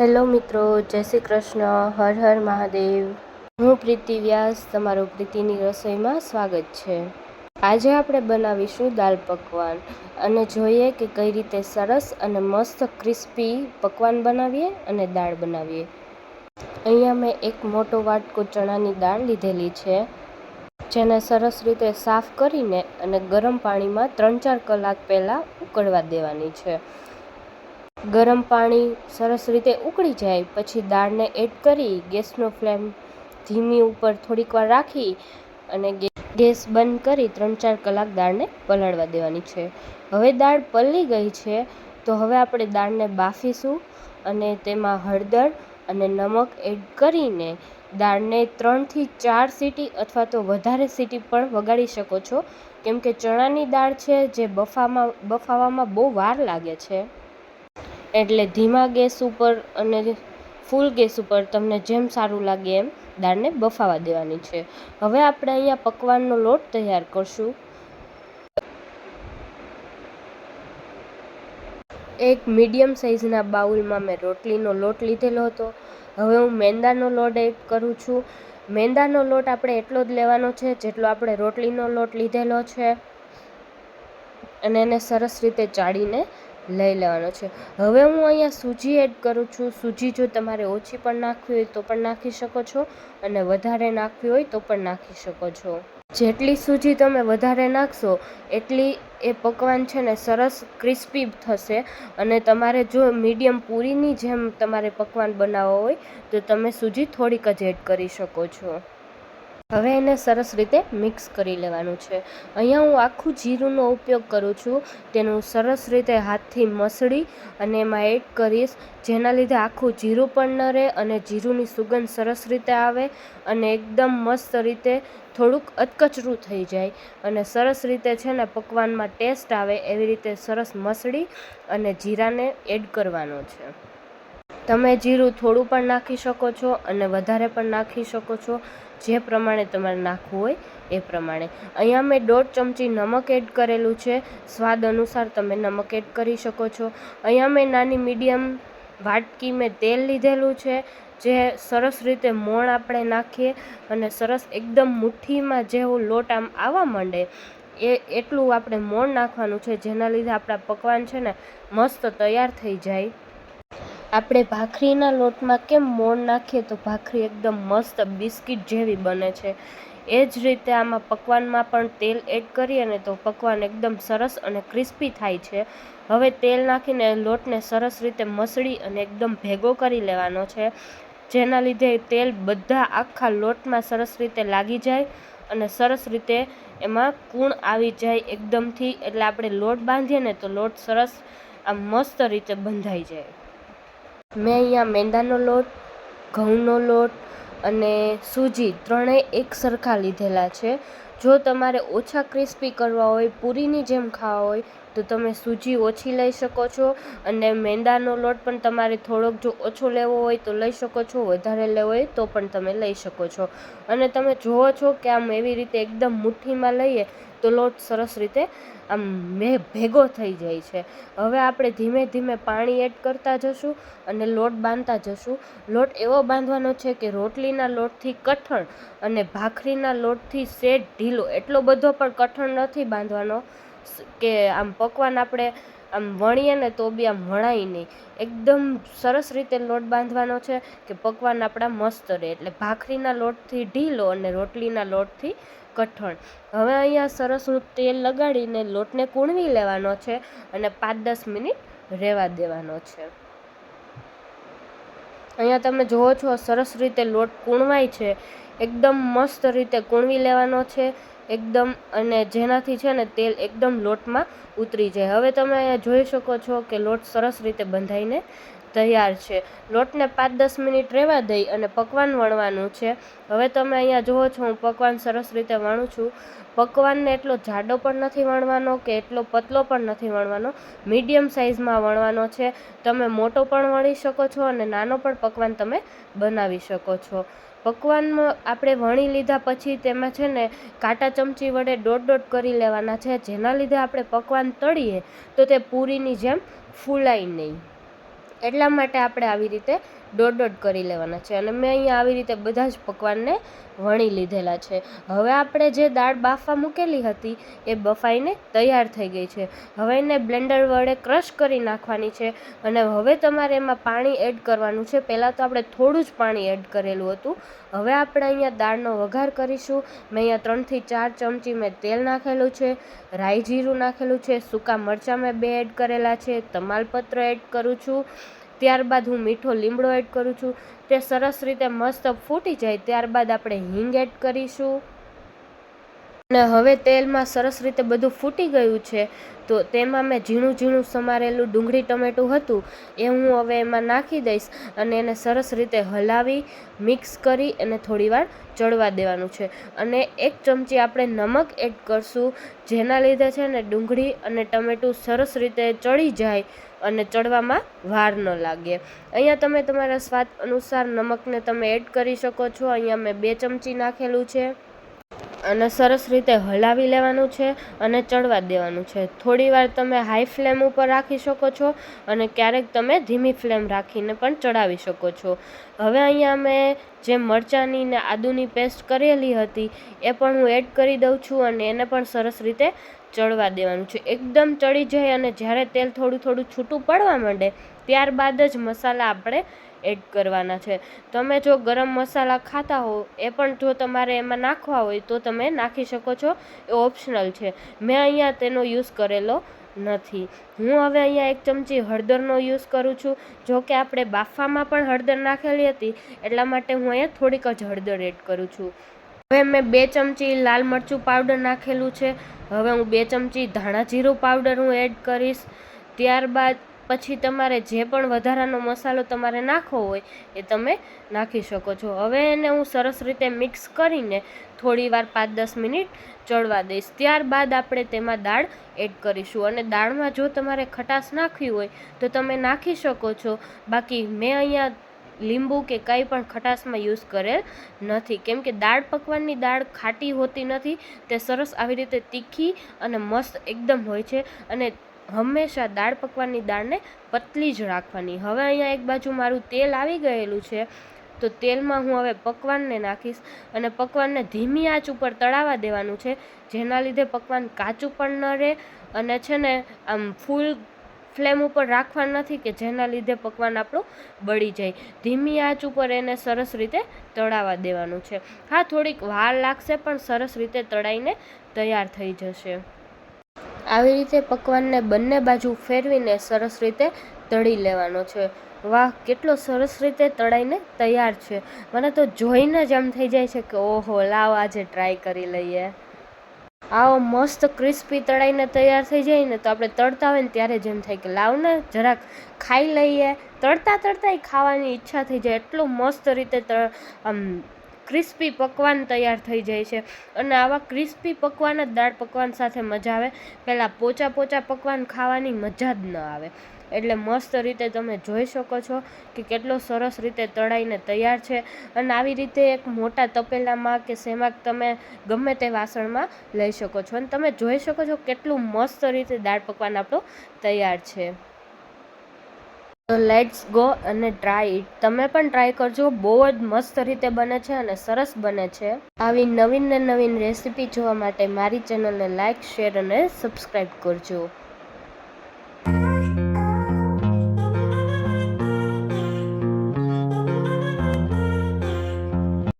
Hello મિત્રો, જય શ્રી કૃષ્ણ, હર હર મહાદેવ. હું પ્રીતિ વ્યાસ, તમારું પ્રીતિની રસોઈમાં સ્વાગત છે. આજે આપણે બનાવીશું દાલ પકવાન અને જોઈએ કે કઈ રીતે સરસ અને મસ્ત ક્રિસ્પી પકવાન બનાવીએ અને દાળ બનાવીએ. અહીંયા મેં એક મોટો વાટકો ચણાની દાળ લીધેલી છે, જેને સરસ રીતે સાફ કરીને અને ગરમ પાણીમાં ત્રણ ચાર કલાક પહેલાં ઉકળવા દેવાની છે. ગરમ પાણી સરસ રીતે ઉકળી જાય, પછી દાળને એડ કરી ગેસનો ફ્લેમ ધીમી ઉપર થોડીક વાર રાખી અને ગેસ બંધ કરી ત્રણ ચાર કલાક દાળને પલાળવા દેવાની છે. હવે દાળ પલળી ગઈ છે, તો હવે આપણે દાળને બાફીશું અને તેમાં હળદર અને નમક એડ કરીને દાળને ત્રણથી ચાર સીટી અથવા તો વધારે સીટી પણ વગાડી શકો છો. કેમ કે ચણાની દાળ છે, જે બફામાં, બફાવામાં બહુ વાર લાગે છે. એટલે ધીમા ગેસ ઉપર અને ફૂલ ગેસ ઉપર તમને જેમ સારું લાગે એમ દાળને બફાવા દેવાની છે. હવે આપણે અહીંયા પકવાનનો લોટ તૈયાર કરશું. એક મીડિયમ સાઇઝના બાઉલમાં મેં રોટલીનો લોટ લીધેલો હતો. હવે હું મેંદાનો લોટ એડ કરું છું. મેંદાનો લોટ આપણે એટલો જ લેવાનો છે જેટલો આપણે રોટલીનો લોટ લીધેલો છે. અને એને સરસ રીતે ચાળીને લઈ લેવાનો છે. હવે હું અહીંયા સૂજી એડ કરું છું. સૂજી જો તમારે ઓછી પણ નાખવી હોય તો પણ નાખી શકો છો અને વધારે નાખવી હોય તો પણ નાખી શકો છો. જેટલી સૂજી તમે વધારે નાખશો એટલી એ પકવાન છે ને સરસ ક્રિસ્પી થશે અને તમારે જો મીડિયમ પૂરીની જેમ તમારે પકવાન બનાવવો હોય તો તમે સૂજી થોડીક જ એડ કરી શકો છો. હવે એને સરસ રીતે મિક્સ કરી લેવાનું છે. અહીંયા હું આખું જીરુંનો ઉપયોગ કરું છું. તેનું સરસ રીતે હાથથી મસળી અને એમાં એડ કરીશ. જેના લીધે આખું જીરું પણ ન રહે અને જીરુંની સુગંધ સરસ રીતે આવે અને એકદમ મસ્ત રીતે થોડુંક અધકચરું થઈ જાય. અને સરસ રીતે છે ને પકવાનમાં ટેસ્ટ આવે એવી રીતે સરસ મસળી અને જીરાને એડ કરવાનો છે. તમે જીરું થોડું પણ નાખી શકો છો અને વધારે પણ નાખી શકો છો. જે પ્રમાણે તમારે નાખવું હોય એ પ્રમાણે. અહીંયા મેં દોઢ ચમચી નમક એડ કરેલું છે. સ્વાદ અનુસાર તમે નમક એડ કરી શકો છો. અહીંયા મેં નાની મીડિયમ વાટકી મેં તેલ લીધેલું છે, જે સરસ રીતે મોણ આપણે નાખીએ અને સરસ એકદમ મુઠ્ઠીમાં જેવું લોટ આમ આવવા માંડે, એ એટલું આપણે મોણ નાખવાનું છે, જેના લીધે આપણા પકવાન છે ને મસ્ત તૈયાર થઈ જાય. આપણે ભાખરીના લોટમાં કેમ મોણ નાખીએ તો ભાખરી એકદમ મસ્ત બિસ્કિટ જેવી બને છે. એ જ રીતે આમાં પકવાનમાં પણ તેલ એડ કરીએ ને તો પકવાન એકદમ સરસ અને ક્રિસ્પી થાય છે. હવે તેલ નાખીને લોટને સરસ રીતે મસળી અને એકદમ ભેગો કરી લેવાનો છે. જેના લીધે તેલ બધા આખા લોટમાં સરસ રીતે લાગી જાય અને સરસ રીતે એમાં કૂણ આવી જાય એકદમથી. એટલે આપણે લોટ બાંધીએ ને તો લોટ સરસ, આમ મસ્ત રીતે બંધાઈ જાય. મેં અહીંયા મેંદાનો લોટ, ઘઉંનો લોટ અને સૂજી ત્રણેય એક સરખા લીધેલા છે. જો તમારે ઓછા ક્રિસ્પી કરવા હોય, પૂરીની જેમ ખાવા હોય, તો તમે સૂજી ઓછી લઈ શકો છો અને મેંદાનો લોટ પણ તમારે થોડોક જો ઓછો લેવો હોય તો લઈ શકો છો, વધારે લેવો હોય તો પણ તમે લઈ શકો છો. અને તમે જુઓ છો કે આમ એવી રીતે એકદમ મુઠ્ઠીમાં લઈએ તો લોટ સરસ રીતે, આમ મે ભેગો થઈ જાય છે. હવે આપણે ધીમે ધીમે પાણી એડ કરતા જશું અને લોટ બાંધતા જશું. લોટ એવો બાંધવાનો છે કે રોટલીના લોટથી કઠણ અને ભાખરીના લોટથી શેડ ઢીલો. એટલો બધો પણ કઠણ નથી બાંધવાનો કે આમ પકવાન આપણે આમ વણીએ ને તો બી આમ વણાય નહીં. એકદમ સરસ રીતે લોટ બાંધવાનો છે કે પકવાન આપણા મસ્ત રહે. એટલે ભાખરીના લોટથી ઢીલો અને રોટલીના લોટથી કઠણ હવે અહીંયા સરસ તેલ લગાડીને લોટને કૂણવી લેવાનો છે અને પાંચ દસ મિનિટ રહેવા દેવાનો છે. અહીંયા તમે જુઓ છો સરસ રીતે લોટ કૂણવાય છે. એકદમ મસ્ત રીતે કૂણવી લેવાનો છે. એકદમ અને જેનાથી છે ને તેલ એકદમ લોટમાં ઉતરી જાય. હવે તમે અહીંયા જોઈ શકો છો કે લોટ સરસ રીતે બંધાઈને તૈયાર છે. લોટને પાંચ દસ મિનિટ રહેવા દઈ અને પકવાન વણવાનું છે. હવે તમે અહીંયા જુઓ છો, હું પકવાન સરસ રીતે વણું છું. પકવાનને એટલો જાડો પણ નથી વણવાનો કે એટલો પતલો પણ નથી વણવાનો. મીડિયમ સાઇઝમાં વણવાનો છે. તમે મોટો પણ વણી શકો છો અને નાનો પણ પકવાન તમે બનાવી શકો છો. પકવાનમાં આપણે વણી લીધા પછી તેમાં છે ને કાંટા ચમચી વડે દોઢ દોઢ કરી લેવાના છે. જેના લીધે આપણે પકવાન તળીએ તો તે પૂરીની જેમ ફૂલાય નહીં. એટલા માટે આપણે આવી રીતે દોઢ દોઢ કરી લેવાના છે. અને મેં અહીંયા આવી રીતે બધા જ પકવાનને વણી લીધેલા છે. હવે આપણે જે દાળ બાફવા મૂકેલી હતી, એ બફાઈને તૈયાર થઈ ગઈ છે. હવે એને બ્લેન્ડર વડે ક્રશ કરી નાખવાની છે. અને હવે તમારે એમાં પાણી એડ કરવાનું છે. પહેલાં તો આપણે થોડું જ પાણી એડ કરેલું હતું. હવે આપણે અહીંયા દાળનો વઘાર કરીશું. મેં અહીંયા ત્રણથી ચાર ચમચી મેં તેલ નાખેલું છે. રાઈ જીરું નાખેલું છે. સૂકા મરચાં મેં બે એડ કરેલા છે. તમાલપત્ર એડ કરું છું. ત્યારબાદ હું મીઠો લીમડો એડ કરું છું. તે સરસ રીતે મસ્ત ફૂટી જાય ત્યારબાદ આપણે હિંગ એડ કરીશું. અને હવે તેલમાં સરસ રીતે બધું ફૂટી ગયું છે, તો તેમાં મેં ઝીણું ઝીણું સમારેલું ડુંગળી ટમેટું હતું, એ હું હવે એમાં નાખી દઈશ અને એને સરસ રીતે હલાવી, મિક્સ કરી અને થોડીવાર ચડવા દેવાનું છે. અને એક ચમચી આપણે નમક એડ કરશું, જેના લીધે છે ને ડુંગળી અને ટમેટું સરસ રીતે ચડી જાય અને ચડવામાં વાર ન લાગે. અહીંયા તમે તમારા સ્વાદ અનુસાર નમકને તમે એડ કરી શકો છો, અહીંયા મેં બે ચમચી નાખેલું છે. અને સરસ રીતે હલાવી લેવાનું છે અને ચડવા દેવાનું છે. થોડીવાર તમે હાઈ ફ્લેમ ઉપર રાખી શકો છો અને ક્યારેક તમે ધીમી ફ્લેમ રાખીને પણ ચડાવી શકો છો. હવે અહીંયા મેં જે મરચાંની ને આદુની પેસ્ટ કરેલી હતી એ પણ હું એડ કરી દઉં છું અને એને પણ સરસ રીતે ચડવા દેવાનું છે. એકદમ ચડી જાય અને જ્યારે તેલ થોડું થોડું છૂટું પડવા માંડે, ત્યારબાદ જ મસાલા આપણે એડ કરવાના છે. તમે જો ગરમ મસાલા ખાતા હો, એ પણ જો તમારે એમાં નાખવા હોય તો તમે નાખી શકો છો. એ ઓપ્શનલ છે. મેં અહીંયા તેનો યુઝ કરેલો નથી. હું હવે અહીંયા એક ચમચી હળદરનો યુઝ કરું છું. જો કે આપણે બાફામાં પણ હળદર નાખેલી હતી, એટલા માટે હું અહીંયા થોડીક જ હળદર એડ કરું છું. હવે મેં બે ચમચી લાલ મરચું પાવડર નાખેલું છે. હવે હું બે ચમચી ધાણા જીરું પાવડર હું એડ કરીશ. ત્યારબાદ પછી તમારે જે પણ વધારાનો મસાલો તમારે નાખવો હોય એ તમે નાખી શકો છો. હવે એને હું સરસ રીતે મિક્સ કરીને થોડીવાર પાંચ દસ મિનિટ ચડવા દઈશ. ત્યારબાદ આપણે તેમાં દાળ એડ કરીશું. અને દાળમાં જો તમારે ખટાશ નાખવી હોય તો તમે નાખી શકો છો. બાકી મેં અહીંયા લીંબુ કે કંઈ પણ ખટાશમાં યુઝ કરેલ નથી. કેમ કે દાળ પકવાનની દાળ ખાટી હોતી નથી. તે સરસ આવી રીતે તીખી અને મસ્ત એકદમ હોય છે. અને હંમેશા દાળ પકવાનની દાળને પતલી જ રાખવાની. હવે અહીંયા એક બાજુ મારું તેલ આવી ગયેલું છે, તો તેલમાં હું હવે પકવાનને નાખીશ અને પકવાનને ધીમી આંચ ઉપર તળાવવા દેવાનું છે, જેના લીધે પકવાન કાચું પણ ન રહે અને છે ને આમ ફૂલ ફ્લેમ ઉપર રાખવા નથી કે જેના લીધે પકવાન આપણું બળી જાય. ધીમી આંચ ઉપર એને સરસ રીતે તળાવવા દેવાનું છે. હા, થોડીક વાર લાગશે પણ સરસ રીતે તળાઈને તૈયાર થઈ જશે. આવી રીતે પકવાનને બંને બાજુ ફેરવીને સરસ રીતે તળી લેવાનો છે. વાહ, કેટલો સરસ રીતે તળાઈને તૈયાર છે. મને તો જોઈને જ એમ થઈ જાય છે કે ઓહો, લાવ આજે ટ્રાય કરી લઈએ. આવો મસ્ત ક્રિસ્પી તળાઈને તૈયાર થઈ જાય ને તો આપણે તળતા હોય ને ત્યારે જ એમ થાય કે લાવ ને જરાક ખાઈ લઈએ. તળતા તળતા ખાવાની ઈચ્છા થઈ જાય. એટલું મસ્ત રીતે આમ ક્રિસ્પી પકવાન તૈયાર થઈ જાય છે. અને આવા ક્રિસ્પી પકવાન જ દાળ પકવાન સાથે મજા આવે. પહેલાં પોચા પોચા પકવાન ખાવાની મજા જ ન આવે. એટલે મસ્ત રીતે તમે જોઈ શકો છો કે કેટલો સરસ રીતે તળાઈને તૈયાર છે. અને આવી રીતે એક મોટા તપેલામાં કે શેમાં તમે ગમે તે વાસણમાં લઈ શકો છો. અને તમે જોઈ શકો છો કેટલું મસ્ત રીતે દાળ પકવાન આપણું તૈયાર છે. લેટ્સ ગો અને ટ્રાય ઇટ તમે પણ ટ્રાય કરજો. બહુ જ મસ્ત રીતે બને છે અને સરસ બને છે. આવી નવીન ને નવીન રેસીપી જોવા માટે મારી ચેનલને લાઇક શેર અને સબસ્ક્રાઈબ કરજો.